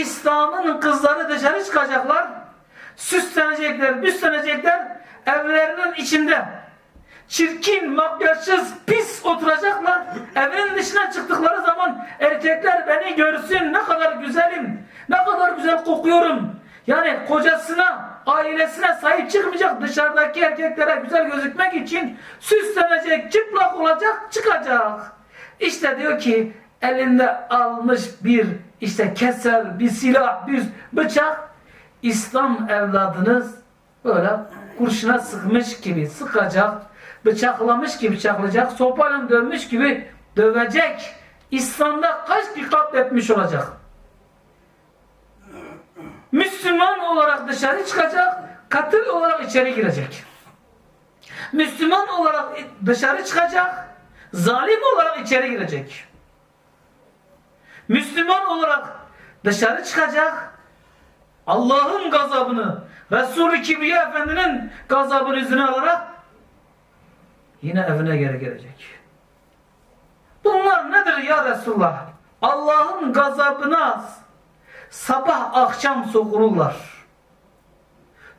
İslam'ın kızları dışarı çıkacaklar. Süslenecekler, büslenecekler. Evlerinin içinde çirkin, makyajsız, pis oturacaklar. Evin dışına çıktıkları zaman erkekler beni görsün ne kadar güzelim, ne kadar güzel kokuyorum. Yani kocasına, ailesine sahip çıkmayacak dışarıdaki erkeklere güzel gözükmek için süslenecek, çıplak olacak, çıkacak. İşte diyor ki elinde almış bir işte keser, bir silah, bir bıçak İslam evladınız böyle kurşuna sıkmış gibi sıkacak, bıçaklamış gibi bıçaklayacak, sopayla dövmüş gibi dövecek. İslam'da kaç bir katletmiş olacak? Müslüman olarak dışarı çıkacak, katil olarak içeri girecek. Müslüman olarak dışarı çıkacak, zalim olarak içeri girecek. Müslüman olarak dışarı çıkacak, Allah'ın gazabını, Resulü Kibriya Efendi'nin gazabını yüzüne alarak yine evine geri gelecek. Bunlar nedir ya Resulullah? Allah'ın gazabına sabah akşam sokulurlar.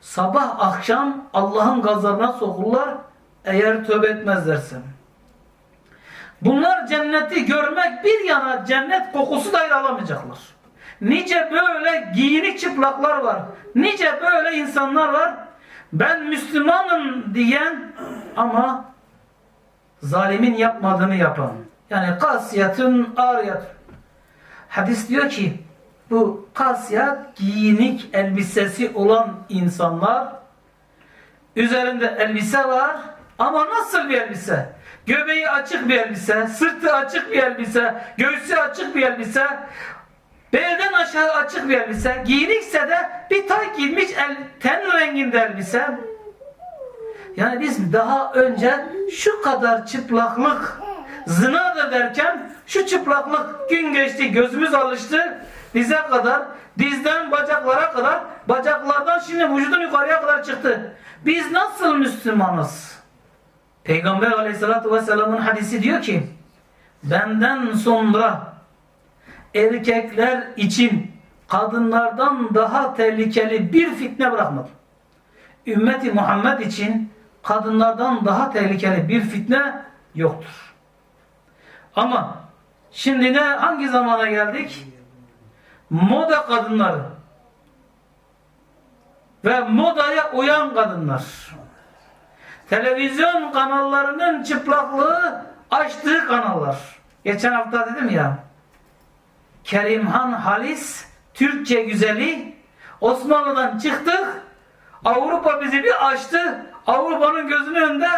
Sabah akşam Allah'ın gazabına sokulurlar eğer tövbe etmezlerse. Bunlar cenneti görmek bir yana cennet kokusu dahi alamayacaklar. Nice böyle giyinik çıplaklar var. Nice böyle insanlar var. Ben Müslümanım diyen ama zalimin yapmadığını yapan. Yani kasiyatın ariyat. Hadis diyor ki bu kasiyat giyinik elbisesi olan insanlar üzerinde elbise var ama nasıl bir elbise? Göbeği açık bir elbise, sırtı açık bir elbise, göğsü açık bir elbise, belden aşağı açık bir elbise, giyinikse de bir tay giymiş el, ten renginde elbise. Yani biz daha önce şu kadar çıplaklık zina da derken şu çıplaklık gün geçti gözümüz alıştı dize kadar dizden bacaklara kadar bacaklardan şimdi vücudun yukarıya kadar çıktı. Biz nasıl Müslümanız? Peygamber aleyhissalatü vesselamın hadisi diyor ki benden sonra erkekler için kadınlardan daha tehlikeli bir fitne bırakmadım. Ümmeti Muhammed için kadınlardan daha tehlikeli bir fitne yoktur. Ama şimdi ne hangi zamana geldik? Moda kadınları ve modaya uyan kadınlar. Televizyon kanallarının çıplaklığı açtığı kanallar. Geçen hafta dedim ya Kerimhan Halis Türkçe güzeli Osmanlı'dan çıktık Avrupa bizi bir açtı Avrupa'nın gözünün önünde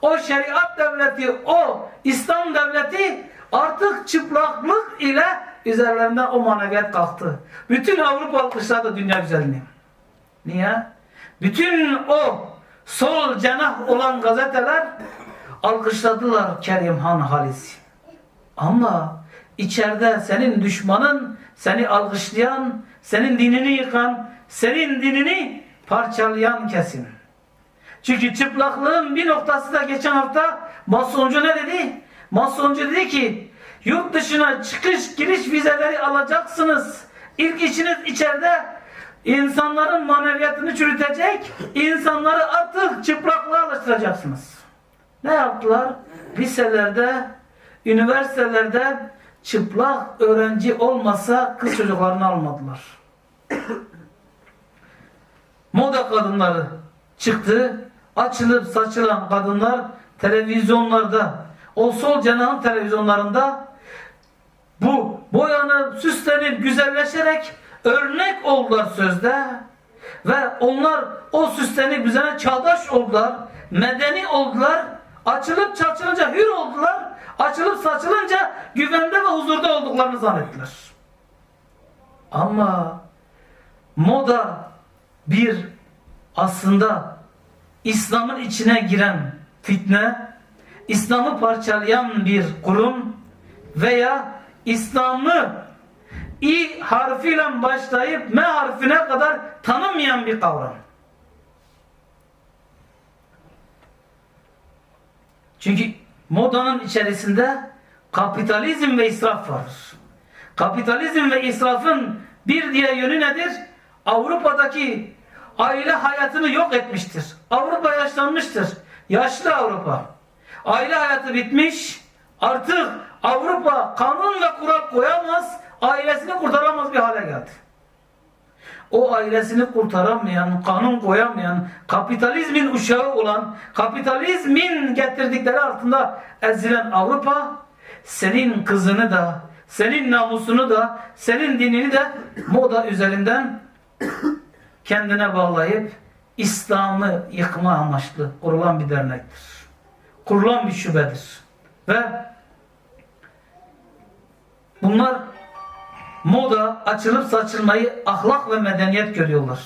o şeriat devleti o İslam devleti artık çıplaklık ile üzerlerinden o maneviyat kalktı. Bütün Avrupa alkışladı dünya güzelliğini. Niye? Bütün o sol cenah olan gazeteler alkışladılar Kerimhan Halis. Ama içeride senin düşmanın, seni alkışlayan, senin dinini yıkan, senin dinini parçalayan kesim. Çünkü çıplaklığın bir noktası da geçen hafta masoncu ne dedi? Masoncu dedi ki yurt dışına çıkış giriş vizeleri alacaksınız. İlk işiniz içeride insanların maneviyatını çürütecek, insanları artık çıplaklığa alıştıracaksınız. Ne yaptılar? Liselerde, üniversitelerde çıplak öğrenci olmasa kız çocuklarını almadılar. Moda kadınları çıktı. Açılıp saçılan kadınlar televizyonlarda, o sol cenahın televizyonlarında bu boyanıp, süslenip, güzelleşerek örnek oldular sözde. Ve onlar o süslenip güzel çağdaş oldular, medeni oldular, açılıp çarçılınca hür oldular, açılıp saçılınca güvende ve huzurda olduklarını zannettiler. Ama moda bir aslında İslam'ın içine giren fitne, İslam'ı parçalayan bir kurum veya İslam'ı İ harfiyle başlayıp M harfine kadar tanımayan bir kavram. Çünkü modanın içerisinde kapitalizm ve israf var. Kapitalizm ve israfın Bir diğer yönü nedir? Avrupa'daki aile hayatını yok etmiştir. Avrupa yaşlanmıştır. Yaşlı Avrupa. Aile hayatı bitmiş. Artık Avrupa kanun ve kural koyamaz, ailesini kurtaramaz bir hale geldi. O ailesini kurtaramayan, kanun koyamayan, kapitalizmin uşağı olan, kapitalizmin getirdikleri altında ezilen Avrupa, senin kızını da, senin namusunu da, senin dinini de moda üzerinden kendine bağlayıp İslam'ı yıkma amaçlı kurulan bir dernektir. Kurulan bir şubedir. Ve bunlar moda, açılıp saçılmayı ahlak ve medeniyet görüyorlar.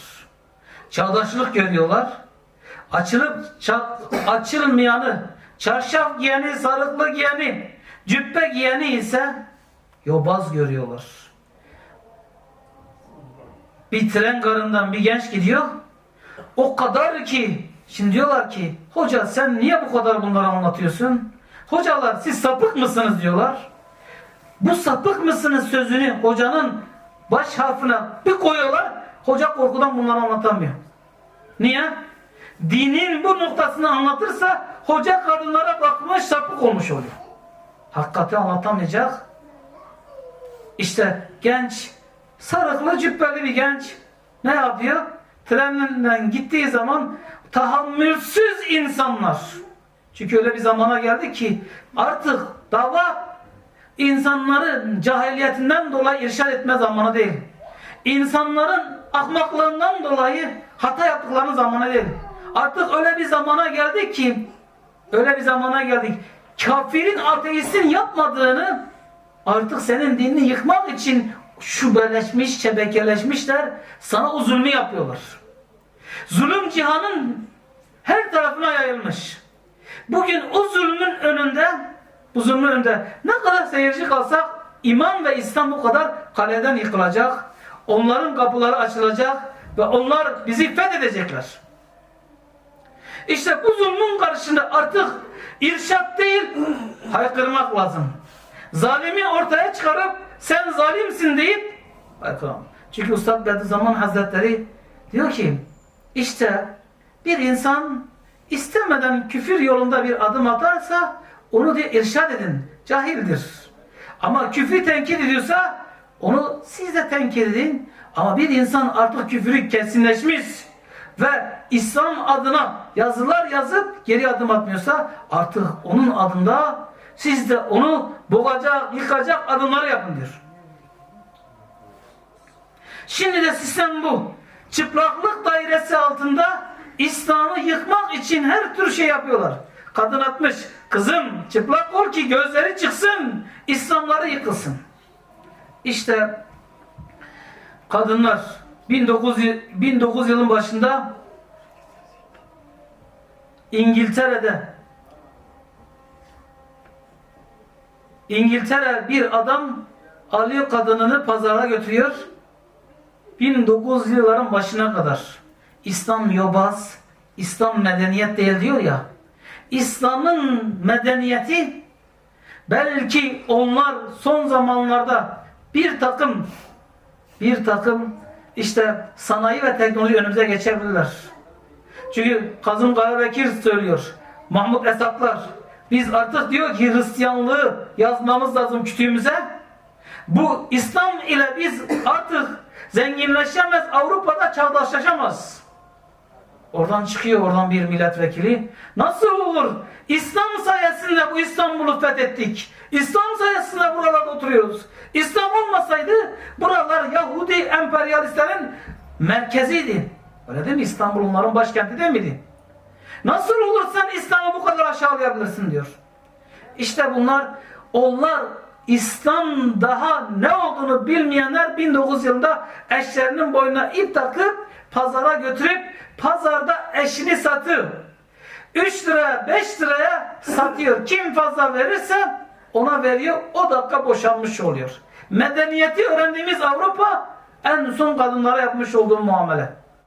Çağdaşlık görüyorlar. Açılıp açılmayanı, çarşaf giyeni, sarıklı giyeni, cübbe giyeni ise yobaz görüyorlar. Bir tren garından bir genç gidiyor. O kadar ki şimdi diyorlar ki hoca sen niye bu kadar bunları anlatıyorsun? Hocalar siz sapık mısınız diyorlar. Bu sapık mısınız sözünü hocanın baş harfine bir koyuyorlar. Hoca korkudan bunları anlatamıyor. Niye? Dinin bu noktasını anlatırsa hoca kadınlara bakmış sapık olmuş oluyor. Hakikati anlatamayacak. İşte genç sarıklı cübbeli bir genç ne yapıyor? Treninden gittiği zaman tahammülsüz insanlar. Çünkü öyle bir zamana geldi ki artık dava insanların cahiliyetinden dolayı irşad etme zamanı değil. İnsanların ahmaklığından dolayı hata yaptıklarının zamanı değil. Artık öyle bir zamana geldik ki öyle bir zamana geldik. Kafirin ateistin yapmadığını artık senin dinini yıkmak için şubeleşmiş, şebekeleşmişler. Sana o zulmü yapıyorlar. Zulüm cihanın her tarafına yayılmış. Bugün o zulmün önünde bu önünde ne kadar seyirci kalsak iman ve İslam bu kadar kaleden yıkılacak. Onların kapıları açılacak ve onlar bizi fethedecekler. İşte bu zulmün karşısında artık irşat değil haykırmak lazım. Zalimi ortaya çıkarıp sen zalimsin deyip haykıralım. Çünkü Ustad Bediüzzaman Hazretleri diyor ki işte bir insan istemeden küfür yolunda bir adım atarsa onu diye irşad edin. Cahildir. Ama küfrü tenkit ediyorsa onu siz de tenkit edin. Ama bir insan artık küfürü kesinleşmiş ve İslam adına yazılar yazıp geri adım atmıyorsa artık onun adında siz de onu boğacak, yıkacak adımları yapın diyor. Şimdi de sistem bu. Çıplaklık dairesi altında İslam'ı yıkmak için her tür şey yapıyorlar. Kadın atmış, kızım çıplak ol ki gözleri çıksın, İslamları yıkılsın. İşte kadınlar 1900, 1900 yılın başında İngiltere'de İngiltere bir adam alıyor kadınını pazara götürüyor. 1900 yılların başına kadar İslam yobaz, İslam medeniyet değil diyor ya. İslam'ın medeniyeti belki onlar son zamanlarda bir takım bir takım işte sanayi ve teknoloji önümüze geçebilirler. Çünkü Kazım Karabekir söylüyor. Mahmut Esatlar biz artık diyor ki Hristiyanlığı yazmamız lazım kütüğümüze. Bu İslam ile biz artık zenginleşemez, Avrupa'da çağdaşlaşamaz. Oradan çıkıyor oradan bir milletvekili. Nasıl olur? İslam sayesinde bu İstanbul'u fethettik. İslam sayesinde buralarda oturuyoruz. İslam olmasaydı buralar Yahudi emperyalistlerin merkeziydi. Öyle değil mi? İstanbul onların başkenti değil miydi? Nasıl olur sen İslam'ı bu kadar aşağılayabilirsin diyor. İşte bunlar onlar İslam daha ne olduğunu bilmeyenler 1900 yılında eşlerinin boynuna ip takıp pazara götürüp pazarda eşini satıyor. 3 liraya 5 liraya satıyor. Kim fazla verirse ona veriyor. O dakika boşanmış oluyor. Medeniyeti öğrendiğimiz Avrupa en son kadınlara yapmış olduğu muamele.